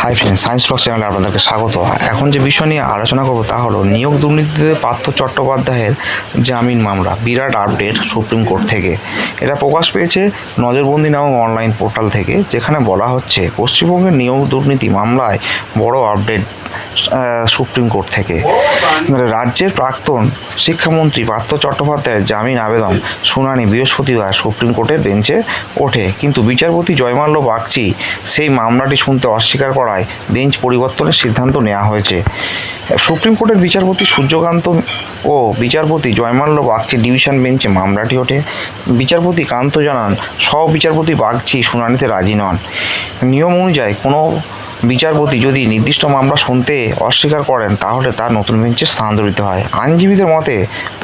Hi friend science blog চ্যানেলে আপনাদেরকে স্বাগত। এখন যে বিষয় নিয়ে আলোচনা করব তা হলো নিয়োগ দুর্নীতিতে পার্থ চট্টোপাধ্যায়ের জামিন মামলা, বিরাট আপডেট সুপ্রিম কোর্ট থেকে। এটা প্রকাশ পেয়েছে নজরবন্দি নামক অনলাইন পোর্টাল থেকে, যেখানে বলা হচ্ছে পশ্চিমবঙ্গের নিয়োগ দুর্নীতি মামলায় বড় আপডেট সুপ্রিম কোর্ট থেকে। রাজ্যের প্রাক্তন শিক্ষামন্ত্রী পার্থ চট্টোপাধ্যায়ের জামিন আবেদন শুনানি বৃহস্পতিবার সুপ্রিম কোর্টের বেঞ্চে ওঠে। কিন্তু বিচারপতি জয়মাল্য বাগচি সেই মামলাটি শুনতে অস্বীকার করায় বেঞ্চ পরিবর্তনের সিদ্ধান্ত নেওয়া হয়েছে। সুপ্রিম কোর্টের বিচারপতি সূর্যকান্ত ও বিচারপতি জয়মাল্য বাগচি ডিভিশন বেঞ্চে মামলাটি ওঠে। বিচারপতি কান্ত জানান সহ বিচারপতি বাগচি শুনানিতে রাজি নন। নিয়ম অনুযায়ী কোনো বিচারপতি যদি নির্দিষ্ট মামলা শুনতে অস্বীকার করেন, তাহলে তার নতুন বেঞ্চে স্থানান্তরিত হয়। আইনজীবীদের মতে,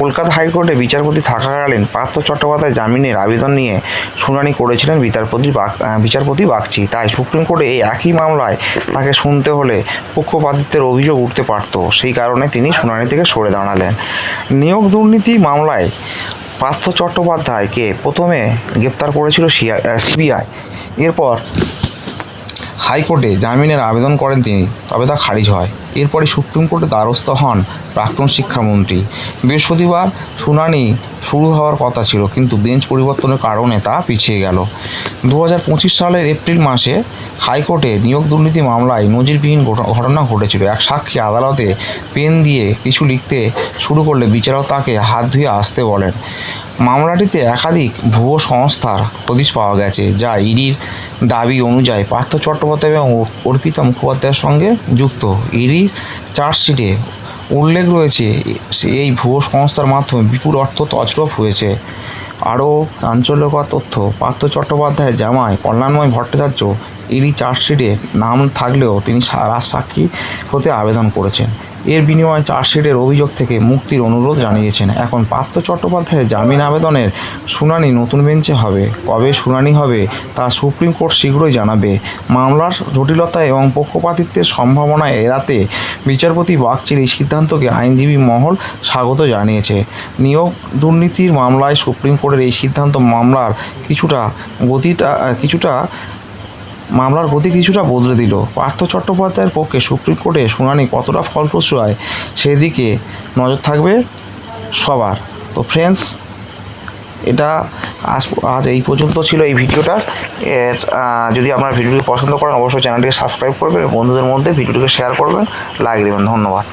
কলকাতা হাইকোর্টে বিচারপতি থাকাকালীন পার্থ চট্টোপাধ্যায় জামিনের আবেদন নিয়ে শুনানি করেছিলেন বিচারপতি বিচারপতি বাগচি। তাই সুপ্রিম কোর্টে এই একই মামলায় তাকে শুনতে হলে পক্ষপাতিত্বের অভিযোগ উঠতে পারত। সেই কারণে তিনি শুনানি থেকে সরে দাঁড়ালেন। নিয়োগ দুর্নীতি মামলায় পার্থ চট্টোপাধ্যায়কে প্রথমে গ্রেপ্তার করেছিল সিবিআই। এরপর হাইকোর্টে জামিনের আবেদন করেন তিনি তবে তা খারিজ হয়। এরপরে সুপ্রিম কোর্টে দ্বারস্থ হন প্রাক্তন শিক্ষামন্ত্রী। বৃহস্পতিবার শুনানি শুরু হওয়ার কথা ছিল, কিন্তু বেঞ্চ পরিবর্তনের কারণে তা পিছিয়ে গেল। দু হাজার পঁচিশ সালের এপ্রিল মাসে হাইকোর্টে নিয়োগ দুর্নীতি মামলায় নজিরবিহীন ঘটনা ঘটেছিল। এক সাক্ষী আদালতে পেন দিয়ে কিছু লিখতে শুরু করলে বিচারক তাকে হাত ধুয়ে আসতে বলেন। মামলাটিতে একাধিক ভুয়ো সংস্থার হদিশ পাওয়া গেছে, যা ইডির দাবি অনুযায়ী পার্থ চট্টোপাধ্যায় এবং অর্পিতা মুখোপাধ্যায়ের সঙ্গে যুক্ত। ইডি চার্জশিটে উল্লেখ রয়েছে এই ভুয়ো সংস্থার মাধ্যমে বিপুল অর্থ তছরফ হয়েছে। আরও চাঞ্চল্যকর তথ্য। পার্থ চট্টোপাধ্যায়ের জামাই কল্যাণময় ভট্টাচার্য ইডি চার্জশিটে নাম থাকলেও তিনি সাক্ষী হতে আবেদন করেছেন। এর বিনিময়ে চার্জশিটের অভিযোগ থেকে মুক্তির অনুরোধ জানিয়েছেন। এখন পার্থ চট্টোপাধ্যায়ের জামিন আবেদনের শুনানি নতুন বেঞ্চে হবে। কবে শুনানি হবে তা সুপ্রিম কোর্ট শীঘ্রই জানাবে। মামলার জটিলতা এবং পক্ষপাতিত্বের সম্ভাবনা এড়াতে বিচারপতি বাগচির এই সিদ্ধান্তকে আইনজীবী মহল স্বাগত জানিয়েছে। নিয়োগ দুর্নীতির মামলায় সুপ্রিম কোর্টের এই সিদ্ধান্ত মামলার কিছুটা গতিটা কিছুটা মামলার গতি কিছুটা বদলে দিল। পার্থ চট্টোপাধ্যায়ের পক্ষে সুপ্রিম কোর্টে শুনানি কতটা ফলপ্রসূ হয় সেদিকে নজর থাকবে সবার। তো ফ্রেন্ডস এটা আজ আজ এই পর্যন্ত ছিল এই ভিডিওটা। এর যদি আপনার ভিডিওটি পছন্দ করেন, অবশ্যই চ্যানেলটিকে সাবস্ক্রাইব করবেন বন্ধুদের মধ্যে ভিডিওটিকে শেয়ার করবেন লাইক দেবেন। ধন্যবাদ।